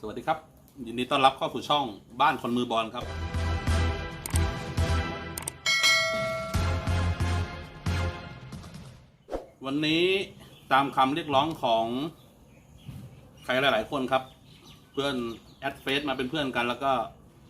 สวัสดีครับ ยินดีต้อนรับเข้าสู่ช่องบ้านคนมือบอลครับ วันนี้ตามคำเรียกร้องของ ใครหลาย ๆ คนครับ เพื่อนแอดเฟซมาเป็นเพื่อนกันแล้วก็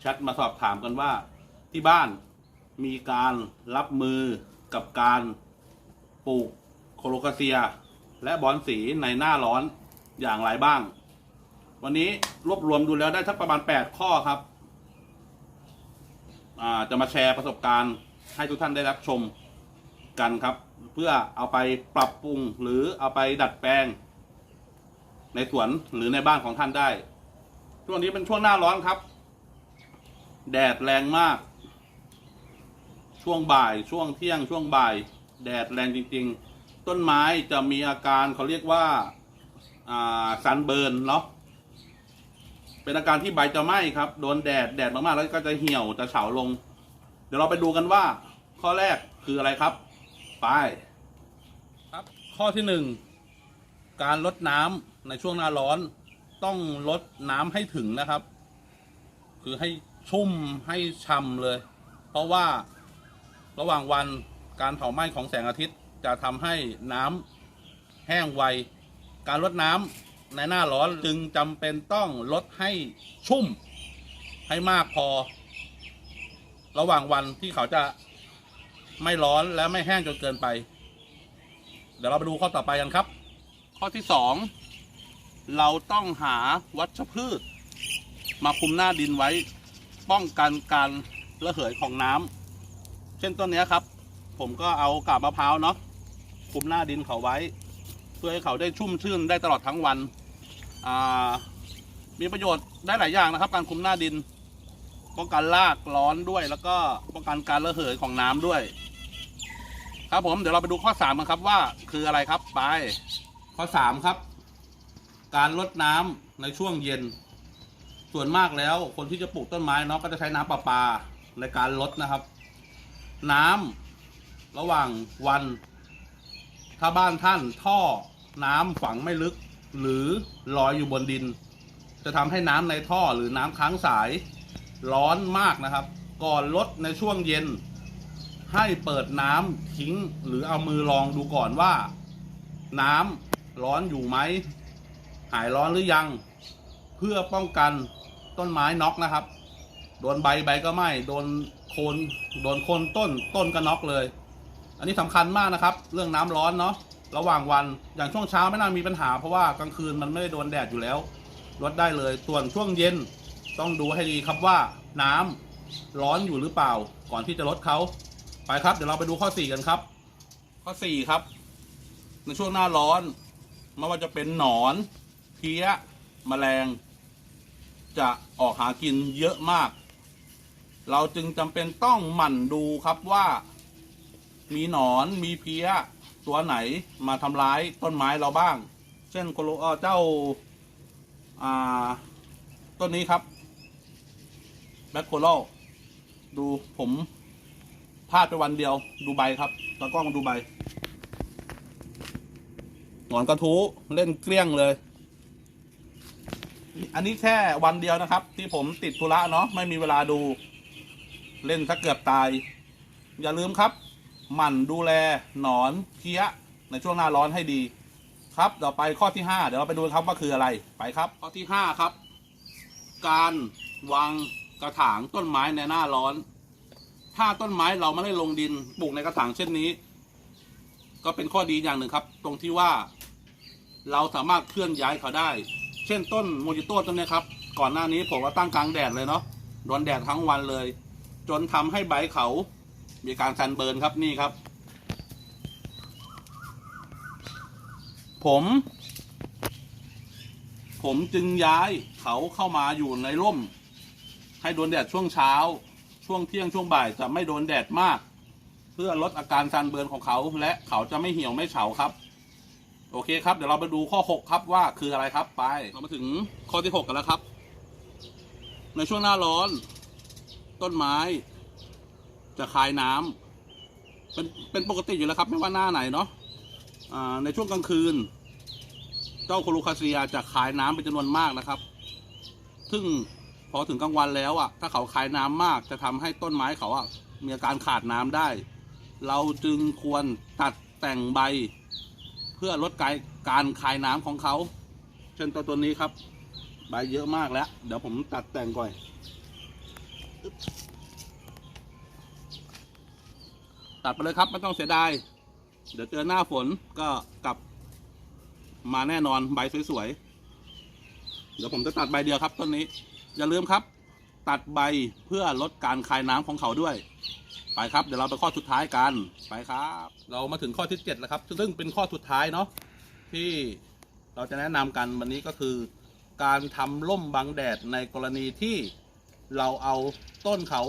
แชทมาสอบถามกันว่าที่บ้านมีการรับมือกับการปลูกโคโลคาเซีย และบอนสีในหน้าร้อนอย่างไรบ้าง วันนี้รวบรวมดูแล้วได้ทักประมาณ 8 ข้อครับ จะมาแชร์ประสบการณ์ให้ทุกท่านได้รับชมกันครับ เพื่อเอาไปปรับปรุงหรือเอาไปดัดแปลง ในสวนหรือในบ้านของท่านได้ ช่วงนี้เป็นช่วงหน้าร้อนครับ แดดแรงมาก ช่วงบ่าย ช่วงเที่ยง ช่วงบ่าย แดดแรงจริง ๆ ต้นไม้จะมีอาการเขาเรียกว่าอ่าซันเบิร์นเนาะ เป็นอาการที่ใบจะไหม้ครับ โดนแดดแดดมากๆแล้วก็จะเหี่ยวจะเฉาลง เดี๋ยวเราไปดูกันว่า ข้อแรกคืออะไรครับ ไปครับ ข้อที่หนึ่งการลดน้ำในช่วงหน้าร้อน ต้องลดน้ำให้ถึงนะครับ คือให้ชุ่มให้ช่ำเลย เพราะว่าระหว่างวันการเผาไหม้ของแสงอาทิตย์จะทำให้น้ำแห้งไว การลดน้ำ ในหน้าร้อนจึงจำเป็นต้องลดให้ชุ่ม ให้มากพอ ระหว่างวันที่เขาจะไม่ร้อนและไม่แห้งจนเกินไป เดี๋ยวเราไปดูข้อต่อไปกันครับ ข้อที่สองเราต้องหาวัชพืช มาคุมหน้าดินไว้ ป้องกันการระเหยของน้ำเช่นต้นนี้ครับ ผมก็เอากาบมะพร้าวเนาะคุมหน้าดินเขาไว้ เพื่อให้เขาได้ชุ่มชื่นได้ตลอดทั้งวัน มีประโยชน์ได้หลายอย่างนะครับ การคุมหน้าดิน ป้องกันรากร้อนด้วย แล้วก็ป้องกันการระเหยของน้ำด้วย ครับผมเดี๋ยวเราไปดูข้อสามกันครับว่าคืออะไรครับไป ข้อสามครับ การลดน้ำในช่วงเย็น ส่วนมากแล้วคนที่จะปลูกต้นไม้เนาะก็จะใช้น้ำประปาในการลดนะครับ น้ำระหว่างวัน ถ้าบ้านท่านท่อน้ำฝังไม่ลึก หรือลอยอยู่บนดิน จะทำให้น้ำในท่อหรือน้ำค้างสายร้อนมากนะครับ ก่อนลดในช่วงเย็น ให้เปิดน้ำทิ้ง หรือเอามือลองดูก่อนว่า น้ำร้อนอยู่ไหมหายร้อนหรือยัง เพื่อป้องกันต้นไม้น็อกนะครับ โดนใบใบก็ไหม้โดนโคนโดนโคนต้นต้นก็น็อกเลย อันนี้สำคัญมากนะครับ เรื่องน้ำร้อนเนาะระหว่างวันอย่างช่วงเช้าไม่น่ามีปัญหา เพราะว่ากลางคืนมันไม่ได้โดนแดดอยู่แล้วลดได้เลยส่วนช่วงเย็นต้องดูให้ดีครับว่าน้ำร้อนอยู่หรือเปล่า ก่อนที่จะลดเขาไปครับ เดี๋ยวเราไปดูข้อสี่กันครับ ข้อสี่ครับ ในช่วงหน้าร้อนไม่ว่าจะเป็นหนอน เพี้ยแมลง จะออกหากินเยอะมาก เราจึงจำเป็นต้องหมั่นดูครับว่า มีหนอนมีเพี้ยตัวไหนมาทำร้ายต้นไม้เราบ้าง เช่นโคโลเอ่อเจ้าต้นนี้ครับแบ็คโคโลดูผมพลาดไปวันเดียวดูใบครับตากล้องดูใบหนอนกระทู้เล่นเกลี้ยงเลย อันนี้แค่วันเดียวนะครับ ที่ผมติดธุระเนาะไม่มีเวลาดู เล่นถ้าเกือบตาย อย่าลืมครับ หมั่นดูแลหนอนเพี้ยในช่วงหน้าร้อนให้ดี ครับต่อไปข้อที่ห้าเดี๋ยวเราไปดูครับว่าคืออะไรไปครับ ข้อที่ห้าครับ การวางกระถางต้นไม้ในหน้าร้อน ถ้าต้นไม้เราไม่ได้ลงดินปลูกในกระถางเช่นนี้ ก็เป็นข้อดีอย่างหนึ่งครับ ตรงที่ว่า เราสามารถเคลื่อนย้ายเขาได้ เช่นต้นโมจิโต้ต้นนี้ครับ ก่อนหน้านี้ผมว่าตั้งกลางแดดเลยเนาะโดนแดดทั้งวันเลย จนทำให้ใบเขา มีการซันเบิร์นครับนี่ครับ ผม ผมจึงย้ายเขาเข้ามาอยู่ในร่ม ให้โดนแดดช่วงเช้า ช่วงเที่ยงช่วงบ่ายจะไม่โดนแดดมาก เพื่อลดอาการซันเบิร์นของเขา และเขาจะไม่เหี่ยวไม่เฉาครับ โอเคครับ เดี๋ยวเราไปดูข้อ 6 ครับว่าคืออะไรครับไป เรามาถึงข้อที่ 6 กันแล้วครับ ในช่วงหน้าร้อน ต้นไม้ จะคายน้ำเป็นเป็นปกติอยู่แล้วครับ ไม่ว่าหน้าไหนเนาะอ่าในช่วงกลางคืน เจ้าโคลูคาเซียจะคายน้ำเป็นจำนวนมากนะครับ ซึ่งพอถึงกลางวันแล้วอะ ถ้าเขาคายน้ำมากจะทำให้ต้นไม้เขาอะมีอาการขาดน้ำได้ เราจึงควรตัดแต่งใบ เพื่อลดการการคายน้ำของเขา เช่นตัวตัวนี้ครับ ใบเยอะมากแล้ว เดี๋ยวผมตัดแต่งก่อน ตัดไปเลยครับไม่ต้องเสียดาย เดี๋ยวเจอหน้าฝนก็กลับ มาแน่นอนใบสวยๆ เดี๋ยวผมจะตัดใบเดียวครับต้นนี้ อย่าลืมครับ ตัดใบเพื่อลดการคายน้ำของเขาด้วย ไปครับ เดี๋ยวเราไปข้อสุดท้ายกันไปครับ เรามาถึงข้อที่เจ็ดแล้วครับ ซึ่งเป็นข้อสุดท้ายเนาะที่เราจะแนะนำกันวันนี้ก็คือ การทำร่มบังแดดในกรณีที่เราเอาต้นเขา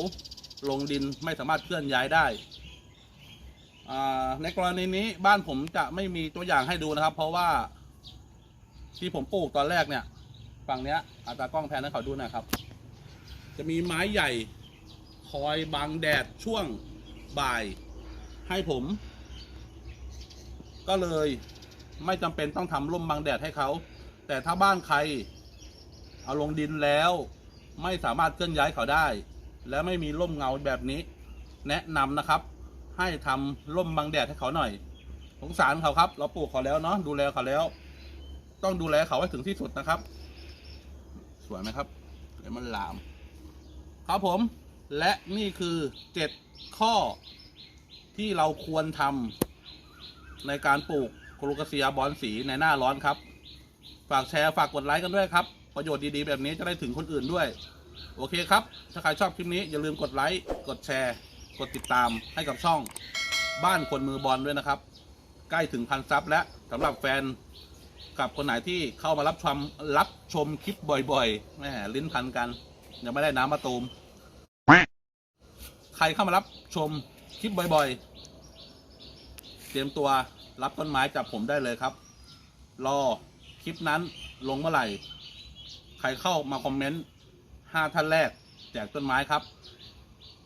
ลงดินไม่สามารถเคลื่อนย้ายได้ ในกรณีนี้บ้านผมจะไม่มีตัวอย่างให้ดูนะครับ เพราะว่าที่ผมปลูกตอนแรกเนี่ย ฝั่งเนี้ยอาตากล้องแพนให้เขาดูหนะครับ จะมีไม้ใหญ่คอยบังแดดช่วงบ่ายให้ผม ก็เลยไม่จำเป็นต้องทำร่มบังแดดให้เขา แต่ถ้าบ้านใคร เอาลงดินแล้ว ไม่สามารถเคลื่อนย้ายเขาได้ และไม่มีร่มเงาแบบนี้ แนะนำนะครับ ให้ทำร่มบังแดดให้เขาหน่อย สงสารเขาครับ เราปลูกเขาแล้วเนาะดูแลเขาแล้ว ต้องดูแลเขาให้ถึงที่สุดนะครับ สวยไหมครับเดี๋ยวมันหลาม ครับผม และนี่คือเจ็ดข้อที่เราควรทำในการปลูกโคโลกาเซียบอนสีในหน้าร้อนครับ ฝากแชร์ฝากกดไลค์กันด้วยครับ ประโยชน์ดีๆ แบบนี้จะได้ถึงคนอื่นด้วย โอเคครับ ถ้าใครชอบคลิปนี้อย่าลืมกดไลค์ กดแชร์ กดติดตามให้กับช่องบ้านคนมือบอลด้วยนะครับ ใกล้ถึงพันซับแล้วสำหรับแฟนกับคนไหนที่เข้ามารับชมรับชมคลิปบ่อยๆแหมลิ้นพันกันยังไม่ได้น้ำมาตูม ใครเข้ามารับชมคลิปบ่อยๆ เตรียมตัวรับต้นไม้จากผมได้เลยครับ รอคลิปนั้นลงเมื่อไหร่ ใครเข้ามาคอมเมนต์ห้าท่านแรก แจกต้นไม้ครับ